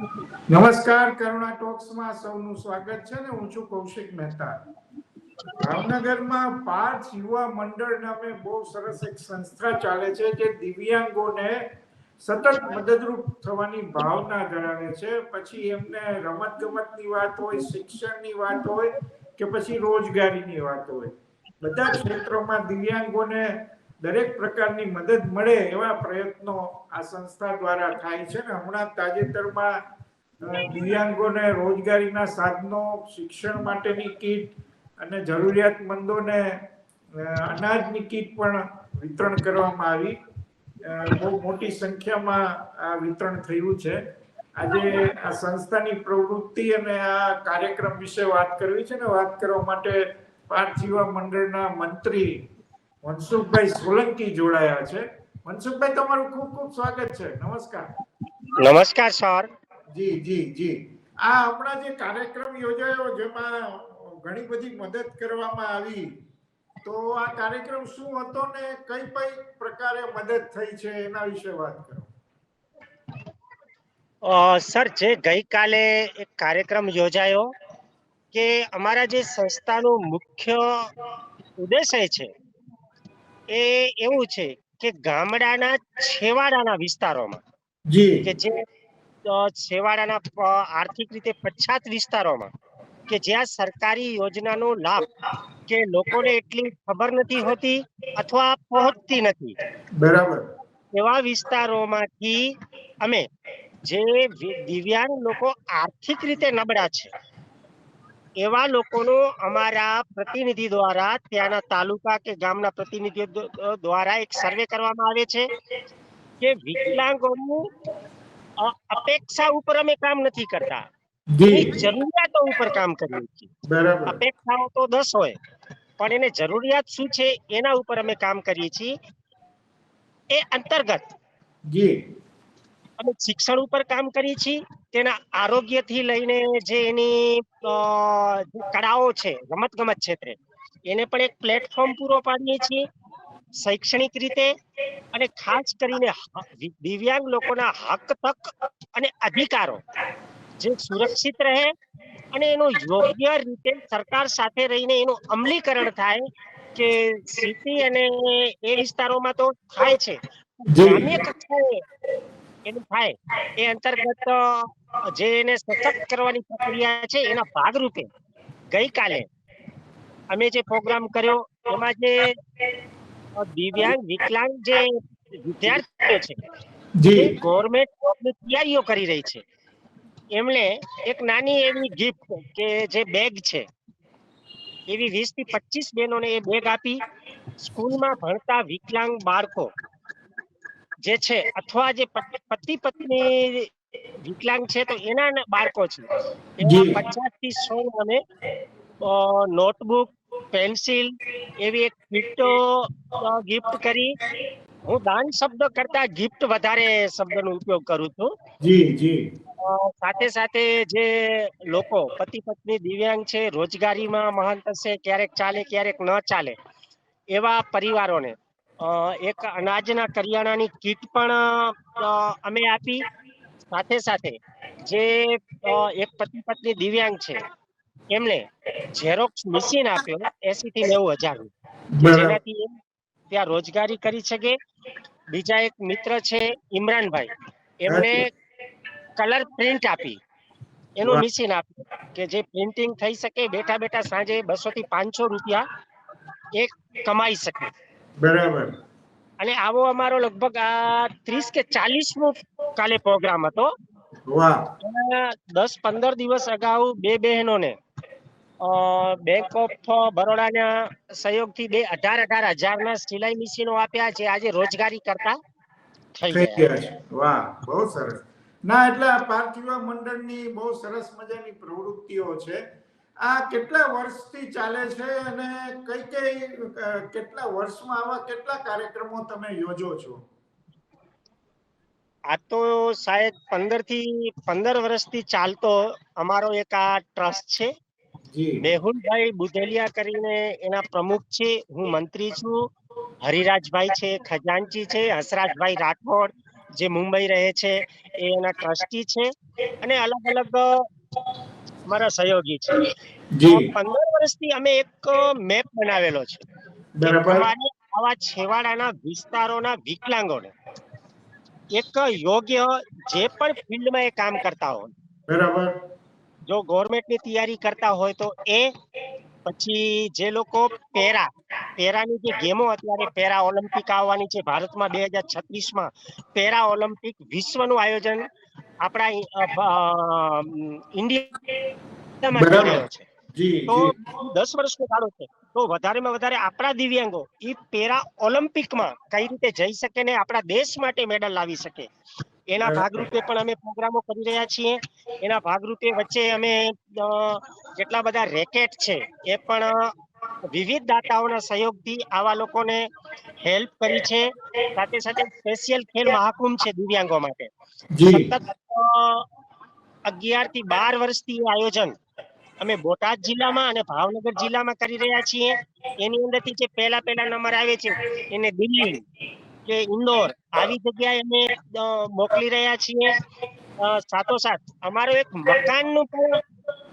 નમસ્કાર, કરુણા ટોક્સમાં સૌનું સ્વાગત છે ને હું છું કૌશિક મહેતા. ભાવનગરમાં પાંચ યુવા મંડળ નામે બહુ સરસ એક સંસ્થા ચાલે છે જે દિવ્યાંગોને સતત મદદરૂપ થવાની ભાવના ધરાવે છે. પછી એમને રમત ગમતની વાત હોય, શિક્ષણની વાત હોય કે પછી રોજગારીની વાત હોય. બધા ક્ષેત્રોમાં દિવ્યાંગોને દરેક પ્રકારની મદદ મળે એવા પ્રયત્નો આ સંસ્થા દ્વારા થાય છે ને હમણાં તાજેતરમાં દિવ્યાંગોને રોજગારીના સાધનો, શિક્ષણ માટેની કીટ અને જરૂરિયાતમંદોને અનાજની કીટ પણ વિતરણ કરવામાં આવી. બહુ મોટી સંખ્યામાં આ વિતરણ થયું છે. આજે આ સંસ્થાની પ્રવૃત્તિ અને આ કાર્યક્રમ વિશે વાત કરવી છે ને, વાત કરવા માટે પાર્થ યુવા મંડળના મંત્રી મનસુખભાઈ સોલંકી જોડાયા છે. મનસુખભાઈ, તમારું ખૂબ ખૂબ સ્વાગત છે. નમસ્કાર. નમસ્કાર, સર. જી જી જી. આ હમણાં જે કાર્યક્રમ યોજાયો જેમાં ઘણી બધી મદદ કરવામાં આવી તો આ કાર્યક્રમ શું હતો ને કઈ કઈ પ્રકારે મદદ થઈ છે એના વિશે વાત કરો. સર જે ગઈકાલે એક કાર્યક્રમ યોજાયો કે અમારા જે સંસ્થાનો મુખ્ય ઉદ્દેશ્ય છે એ એવું છે કે ગામડાના છેવાડાના વિસ્તારોમાં જી. કે જે છેવાડાના આર્થિક રીતે પછાત વિસ્તારોમાં કે જ્યાં સરકારી યોજનાનો લાભ કે લોકોને એટલી ખબર નથી હોતી અથવા પહોંચતી નથી. બરાબર. એવા વિસ્તારોમાંથી અમે જે દિવ્યાંગ લોકો આર્થિક રીતે નબળા છે એવા લોકોનો અમારા પ્રતિનિધિ દ્વારા ત્યાંના તાલુકા કે ગામના પ્રતિનિધિઓ દ્વારા એક સર્વે કરવામાં આવે છે કે વિકલાંગોનું અપેક્ષા ઉપર અમે કામ નથી કરતા. જરૂરિયાતો ઉપર કામ કરીએ છીએ. અપેક્ષાઓ તો દસ હોય પણ એને જરૂરિયાત શું છે એના ઉપર અમે કામ કરીએ છીએ. એ અંતર્ગત જી. અમે શિક્ષણ ઉપર કામ કરીએ છીએ. તેના આરોગ્યથી લઈને જે એની કળાઓ છે રમત ગમત ક્ષેત્રે એને પણ એક પ્લેટફોર્મ પૂરો પાડીએ છીએ. શૈક્ષણિક રીતે અને ખાસ કરીને દિવ્યાંગ લોકોના હક તક અને અધિકારો જે સુરક્ષિત રહે અને એનું યોગ્ય રીતે સરકાર સાથે રહીને એનું અમલીકરણ થાય કે સિટી અને એ વિસ્તારોમાં તો થાય છે. ગ્રામ્ય કક્ષાએ એનું થાય. એ અંતર્ગત જે એને સશક્ત કરવાની પ્રક્રિયા છે એના ભાગરૂપે ગઈકાલે અમે જે પ્રોગ્રામ કર્યો એમાં જે દિવ્યાંગ વિકલાંગ જે વિદ્યાર્થીઓ છે જે. ગવર્મેન્ટ જોબની તૈયારીઓ કરી રહી છે. એમણે એક નાની એવી ગિફ્ટ કે જે બેગ છે એવી વીસથી પચીસ બહેનોને એ બેગ આપી સ્કૂલમાં ભણતા વિકલાંગ બાળકો જે છે અથવા જે પત- પતિ પત્ની વિકલાંગ છે તો એના બાળકો છે. એમાં પચાસથી સો મને નોટબુક પેન્સિલ એવી એક ગિફ્ટો ગિફ્ટ કરી. હું દાન શબ્દ કરતા ગિફ્ટ વધારે શબ્દનો ઉપયોગ કરું છું. જી જી. સાથે સાથે જે લોકો પતિ પત્ની દિવ્યાંગ છે રોજગારીમાં મહાન થશે ક્યારેક ચાલે ક્યારેક ન ચાલે એવા પરિવારોને એક અનાજના કરિયાણાની કીટ પણ અમે આપી. સાથે સાથે જે એક પતિ પત્ની દિવ્યાંગ છે એમને ઝેરોક્સ મશીન આપ્યો એસી થી નેવું હજાર જેનાથી ત્યાં રોજગારી કરી શકે. બીજા એક મિત્ર છે ઇમરાનભાઈ. એમને કલર પ્રિન્ટ આપી. એનું મિશીન આપ્યું કે જે પ્રિન્ટિંગ થઈ શકે બેઠા બેઠા સાંજે બસો થી પાંચસો રૂપિયા એ કમાઈ શકે. બરાબર. અને આવો અમારો લગભગ આ ત્રીસ કે ચાલીસમો કાલે પ્રોગ્રામ હતો. દસ પંદર દિવસ અગાઉ બે બહેનોને બેંક ઓફ બરોડાના સહયોગથી બે અઢાર અઢાર હજારના સિલાઈ મશીનો આપ્યા છે. આજે રોજગારી કરતા થઈ ગયા છે. વાહ બહુ સરસ. ના એટલે પાર્થિવા મંડળની બહુ સરસ મજાની પ્રવૃત્તિઓ છે. આ કેટલા વર્ષથી ચાલે છે અને કઈ કઈ કેટલા વર્ષમાં આવા કેટલા કાર્યક્રમો તમે યોજો છો? આ તો સાહેબ પંદરથી પંદર વર્ષથી ચાલતો અમારો એક આ ટ્રસ્ટ છે. મેહુલભાઈ બુધેલિયા કરીને એના પ્રમુખ છે હું મંત્રી છું. હરિરાજભાઈ છે ખજાનચી છે હસરાજભાઈ રાઠોડ જે મુંબઈ રહે છે એ એના ટ્રસ્ટી છે અને અલગ અલગ મારા સહયોગી છે. જી. પંદર વર્ષથી અમે એક મેપ બનાવેલો છે. આવા છેવાડાના વિસ્તારોના વિકલાંગોને એક યોગ્ય જે પણ ફિલ્ડમાં એ કામ કરતા હોય બરાબર. જો ગવર્મેન્ટની તૈયારી કરતા હોય તો એ પછી જે લોકો પેરા પેરાની જે ગેમો અત્યારે પેરા ઓલિમ્પિક આવવાની છે ભારતમાં બે હજાર છત્રીસમાં પેરા ઓલિમ્પિક વિશ્વનું આયોજન આપણા ઇન્ડિયામાં થઈ રહ્યો છે. તો દસ વર્ષનો ગાળો છે. તો વધારેમાં વધારે આપણા દિવ્યાંગો એ પેરા ઓલિમ્પિકમાં કઈ રીતે જઈ શકે ને આપણા દેશ માટે મેડલ લાવી શકે? એના ભાગરૂપે પણ અમે પ્રોગ્રામો કરી રહ્યા છીએ. એના ભાગરૂપે વચ્ચે અમે જેટલા બધા રેકેટ છે એ પણ વિવિધ દાતાઓના સહયોગથી આવા લોકોને હેલ્પ કરી છે. સાથે સાથે સ્પેશિયલ ખેલ મહાકુંભ છે દિવ્યાંગો માટે. સતત અગિયારથી બાર વર્ષથી આયોજન અમે બોટાદ જિલ્લામાં અને ભાવનગર જિલ્લામાં કરી રહ્યા છીએ. એની અંદરથી જે પહેલા પહેલા નંબર આવે છે એને દિલ્હી કે ઇન્દોર આવી જગ્યાએ અમે મોકલી રહ્યા છીએ. સાથોસાથ અમારું એક મકાનનું પણ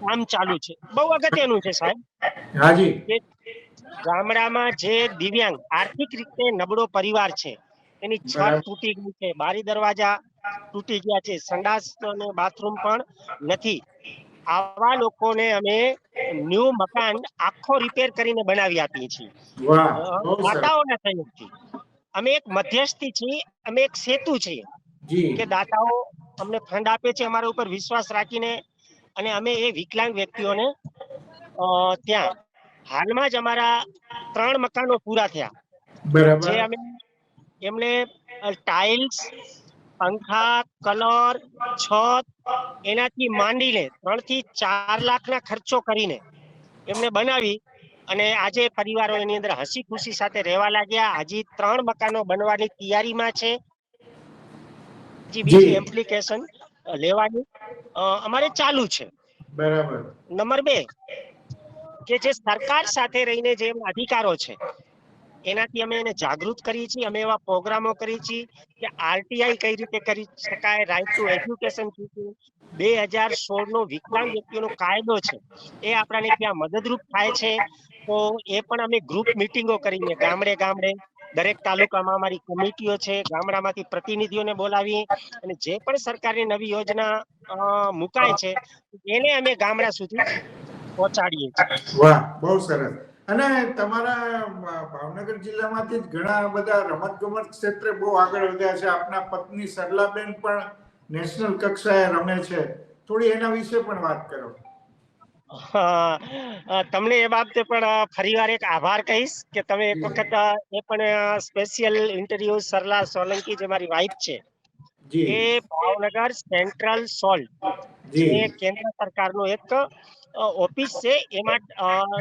કામ ચાલુ છે. બહુ અગત્યનું છે સાહેબ. હાજી. ગામડામાં જે દિવ્યાંગ આર્થિક રીતે નબળો પરિવાર છે એની છત તૂટી ગઈ છે બારી દરવાજા તૂટી ગયા છે સંડાસ અને બાથરૂમ પણ નથી. આવા લોકોને અમે ન્યૂ મકાન આખો રિપેર કરીને બનાવી આપીએ છીએ. માતાઓના સહયોગથી. અમે એક મધ્યસ્થી છીએ અમે એક સેતુ છીએ. કે દાતાઓ અમને ફંડ આપે છે અમારા ઉપર વિશ્વાસ રાખીને અને અમે એ વિકલાંગ વ્યક્તિઓને ત્યાં હાલમાં જ અમારા ત્રણ મકાનો પૂરા થયા. જે અમે એમને ટાઇલ્સ પંખા કલર છત એનાથી માંડીને ત્રણથી ચાર લાખના ખર્ચો કરીને એમને બનાવી અને આજે પરિવારો એની અંદર હસી ખુશી સાથે રહેવા લાગ્યા. હજી ત્રણ મકાનો બનવાની તૈયારીમાં છે. જી બીજી. એપ્લિકેશન લેવાની. અમારે ચાલુ છે. બરાબર. નંબર બે કે જે સરકાર સાથે રહીને જે અધિકારો છે એનાથી અમે એને જાગૃત કરીએ છીએ, અમે એવા પ્રોગ્રામો કરીએ છીએ કે આરટીઆઈ કઈ રીતે કરી શકાય રાઈટ ટુ એજ્યુકેશન બે હજાર સોળ નો વિકલાંગ વ્યક્તિઓનો કાયદો છે, એ આપણાને ત્યાં મદદરૂપ થાય છે. તો એ પણ અમે ગ્રુપ મિટિંગો કરીને ગામડે ગામડે, દરેક તાલુકામાં અમારી કમિટીઓ છે, ગામડામાંથી પ્રતિનિધિઓને બોલાવી અને જે પણ સરકારની નવી યોજના મુકાય છે, એને અમે ગામડા સુધી પહોંચાડીએ છીએ. વાહ, બહુ સરસ. અને તમારા ભાવનગર જિલ્લામાંથી જ ઘણા બધા રમત ગમત ક્ષેત્રે બહુ આગળ વધ્યા છે. આપના પત્ની સરલાબેન પણ નેશનલ કક્ષાએ રમે છે. થોડી એના વિશે પણ વાત કરો. તમને એ બાબતે પણ ફરીવાર એક આભાર કહીશ કે તમે એક વખત એ પણ સ્પેશિયલ ઇન્ટરવ્યુ સરલા સોલંકી જે મારી વાઇફ છે જી. એ ભાવનગર સેન્ટ્રલ સોલ્ટ જે. કેન્દ્ર સરકારનો એક ઓફિસ છે એમાં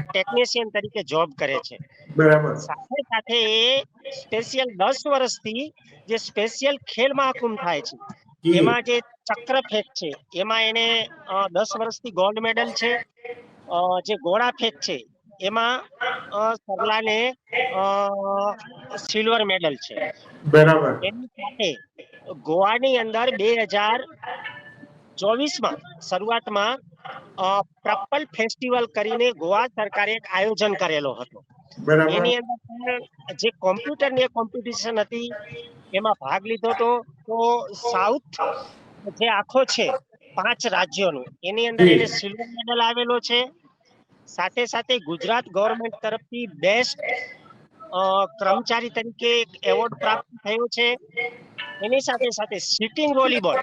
ટેકનિશિયન તરીકે જોબ કરે છે. બરાબર. સાથે સાથે એ સ્પેશિયલ દસ વર્ષથી જે સ્પેશિયલ ખેલ મહાકુંભ થાય છે એમાં જે ચક્ર ફેંક છે એમાં એને દસ વર્ષથી ગોલ્ડ મેડલ છે જે ગોળા ફેંક છે એમાં સરલાને સિલ્વર મેડલ છે. બરાબર. એની સાથે ગોવાની અંદર બે હજાર ચોવીસમાં શરૂઆતમાં પ્રપલ ફેસ્ટિવલ કરીને ગોવા સરકારે એક આયોજન કરેલો હતો. એની અંદર જે જે કોમ્પ્યુટરની કોમ્પિટિશન હતી એમાં ભાગ લીધો હતો. તો સાઉથ જે આખો છે પાંચ રાજ્યોનું એની અંદર. એને સિલ્વર મેડલ આવેલો છે. સાથે સાથે ગુજરાત ગવર્મેન્ટ તરફથી બેસ્ટ કર્મચારી તરીકે એક એવોર્ડ પ્રાપ્ત થયો છે. એની સાથે સાથે સિટિંગ વોલીબોલ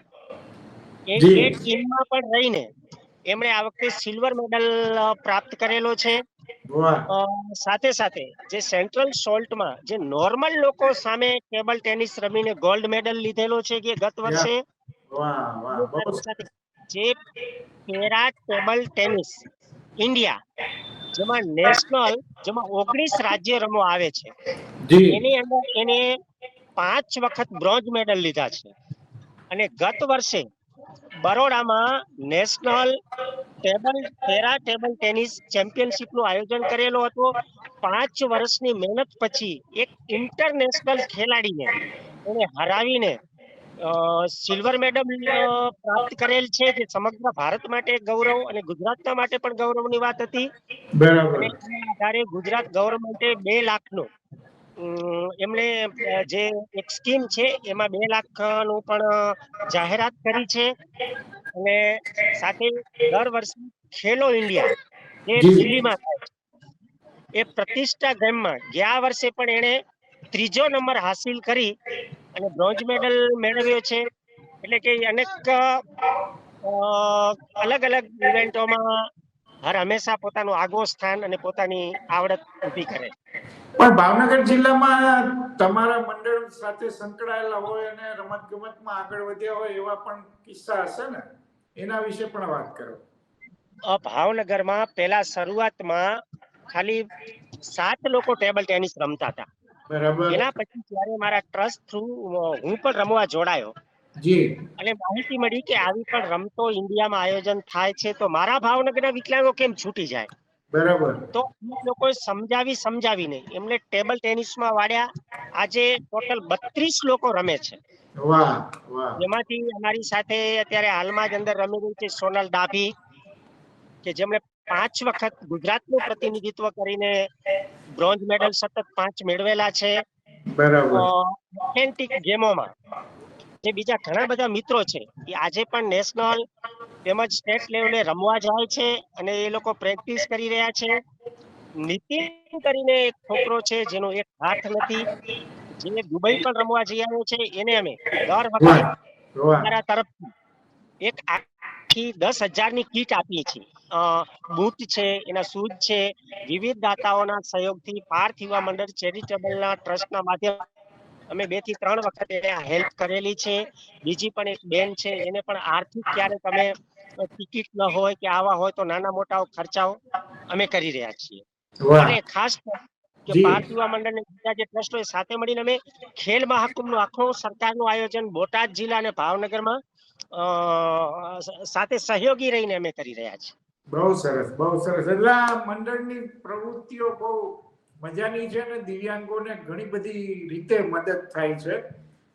એ એક ટીમમાં પણ રહીને એમણે આ વખતે સિલ્વર મેડલ પ્રાપ્ત કરેલો છે. સાથે સાથે જે સેન્ટ્રલ સોલ્ટમાં જે નોર્મલ લોકો સામે ટેબલ ટેનિસ રમીને ગોલ્ડ મેડલ લીધેલો છે કે ગત વર્ષે? જે પેરા ટેબલ ટેનિસ ઇન્ડિયા જેમાં નેશનલ જેમાં ઓગણીસ રાજ્ય રમો આવે છે. એની અંદર એને પાંચ વખત બ્રોન્ઝ મેડલ લીધા છે. અને ગત વર્ષે બરોડામાં national table para table tennis ચેમ્પિયનશિપનું આયોજન કરેલું હતું. પાંચ વર્ષની મહેનત પછી એક ઇન્ટરનેશનલ ખેલાડીને એને હરાવીને સિલ્વર મેડલ પ્રાપ્ત કરેલ છે જે સમગ્ર ભારત માટે ગૌરવ અને ગુજરાતના માટે પણ ગૌરવની વાત હતી. આધારે ગુજરાત ગવર્મેન્ટે બે લાખનું એમણે જે એક સ્કીમ છે એમાં બે લાખનું પણ જાહેરાત કરી છે. અને સાથે દર વર્ષે ખેલો ઇન્ડિયા જે દિલ્હીમાં થાય છે એ પ્રતિષ્ઠા ગેમમાં ગયા વર્ષે પણ એણે ત્રીજો નંબર હાસિલ કરી અને બ્રોન્ઝ મેડલ મેળવ્યો છે. એટલે કે અનેક અલગ અલગ ઇવેન્ટોમાં હર હંમેશા પોતાનું આગવું સ્થાન અને પોતાની આવડત ઊભી કરે પણ ભાવનગર જિલ્લામાં તમારા મંડળ સાથે સંકળાયેલા હોય અને રમત ગમતમાં આગળ વધ્યા હોય એવા પણ કિસ્સા હશે ને? એના વિશે પણ વાત કરો. ભાવનગરમાં પહેલા શરૂઆતમાં ખાલી સાત લોકો ટેબલ ટેનિસ રમતા હતા. એના પછી જ્યારે મારા ટ્રસ્ટ થ્રુ હું પણ રમવા જોડાયો અને માહિતી મળી કે આવી પણ રમતો ઇન્ડિયામાં આયોજન થાય છે તો મારા ભાવનગરના વિકલાંગો કેમ છૂટી જાય? બરાબર. તો લોકો સમજાવી સમજાવીને એમને ટેબલ ટેનિસમાં વાળ્યા આજે ટોટલ બત્રીસ લોકો રમે છે. એમાંથી અમારી સાથે અત્યારે હાલમાં જ અંદર રમી રહી છે સોનલ ડાભી કે જેમણે પાંચ વખત ગુજરાતનું પ્રતિનિધિત્વ કરીને બ્રોન્ઝ મેડલ સતત પાંચ મેળવેલા છે. બરાબર. ઓથેન્ટિક ગેમોમાં. જે બીજા ઘણા બધા મિત્રો છે એ આજે પણ નેશનલ તેમજ સ્ટેટ લેવલે રમવા જાય છે અને એ લોકો પ્રેક્ટિસ કરી રહ્યા છે. નીતિન કરીને એક છોકરો છે જેનો એક હાથ નથી. જે દુબઈ પણ રમવા જઈ આવ્યો છે એને અમે દર વખતે અમારા તરફથી એક આખી દસ હજારની કીટ આપીએ છીએ. બૂટ છે એના શૂઝ છે વિવિધ દાતાઓના સહયોગથી પાર્થ ચેરિટેબલ મંડળ ચેરિટેબલના ટ્રસ્ટના માધ્યમ અમે બેથી ત્રણ વખત એને હેલ્પ કરેલી છે. બીજી પણ એક બેન છે એને પણ આર્થિક ક્યારે તમે ટિકિટ ન હોય કે આવા હોય તો નાના મોટા ખર્ચાઓ અમે કરી રહ્યા છીએ. અને ખાસ કે. યુવા મંડળ બીજા જે ટ્રસ્ટો સાથે મળીને અમે ખેલ મહાકુંભનું આખું સરકારનું આયોજન બોટાદ જિલ્લા અને ભાવનગરમાં સાથે સહયોગી રહીને અમે કરી રહ્યા છીએ. બહુ સરસ બહુ સરસ. એટલે મંડળની પ્રવૃત્તિઓ બહુ મજાની છે ને દિવ્યાંગોને ઘણી બધી રીતે મદદ થાય છે.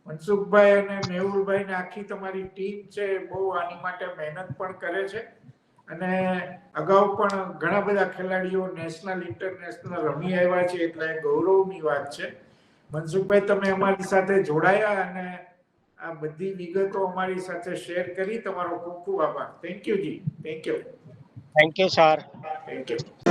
મનસુખભાઈ અને મેહુલભાઈ ને આખી તમારી ટીમ છે બહુ આની માટે મહેનત પણ કરે છે. અને અગાઉ પણ ઘણા બધા ખેલાડીઓ નેશનલ ઇન્ટરનેશનલ રમી આવ્યા છે એટલે ગૌરવની વાત છે. મનસુખભાઈ તમે અમારી સાથે જોડાયા અને આ બધી વિગતો અમારી સાથે શેર કરી. તમારો ખૂબ ખૂબ આભાર. Thank you G. Thank you thank you sir thank you